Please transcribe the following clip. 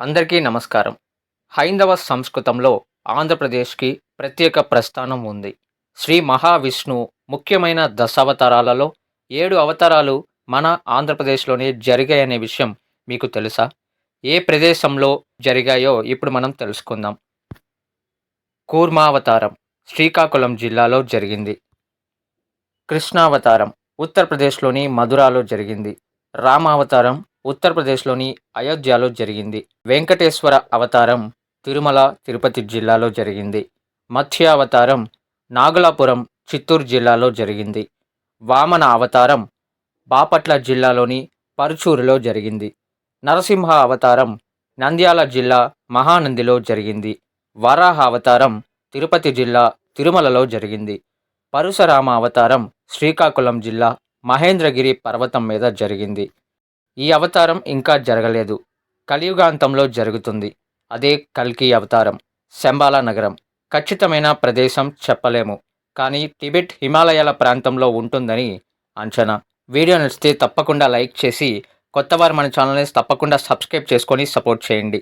అందరికీ నమస్కారం. హైందవ సంస్కృతంలో ఆంధ్రప్రదేశ్కి ప్రత్యేక ప్రస్థానం ఉంది. శ్రీ మహావిష్ణు ముఖ్యమైన దశావతారాలలో ఏడు అవతారాలు మన ఆంధ్రప్రదేశ్లోనే జరిగాయనే విషయం మీకు తెలుసా? ఏ ప్రదేశంలో జరిగాయో ఇప్పుడు మనం తెలుసుకుందాం. కూర్మావతారం శ్రీకాకుళం జిల్లాలో జరిగింది. కృష్ణావతారం ఉత్తరప్రదేశ్లోని మధురాలో జరిగింది. రామావతారం ఉత్తరప్రదేశ్లోని అయోధ్యలో జరిగింది. వెంకటేశ్వర అవతారం తిరుమల తిరుపతి జిల్లాలో జరిగింది. మత్స్య అవతారం నాగలాపురం చిత్తూరు జిల్లాలో జరిగింది. వామన అవతారం బాపట్ల జిల్లాలోని పరుచూరులో జరిగింది. నరసింహ అవతారం నంద్యాల జిల్లా మహానందిలో జరిగింది. వరాహ అవతారం తిరుపతి జిల్లా తిరుమలలో జరిగింది. పరశురామ అవతారం శ్రీకాకుళం జిల్లా మహేంద్రగిరి పర్వతం మీద జరిగింది. ఈ అవతారం ఇంకా జరగలేదు. కలియుగాంతంలో జరుగుతుంది. అదే కల్కి అవతారం శంబాలా నగరం. ఖచ్చితమైన ప్రదేశం చెప్పలేము. కానీ టిబెట్ హిమాలయాల ప్రాంతంలో ఉంటుందని అంచనా. వీడియో నచ్చితే తప్పకుండా లైక్ చేసి కొత్తవారు మన ఛానల్ని తప్పకుండా సబ్స్క్రైబ్ చేసుకొని సపోర్ట్ చేయండి.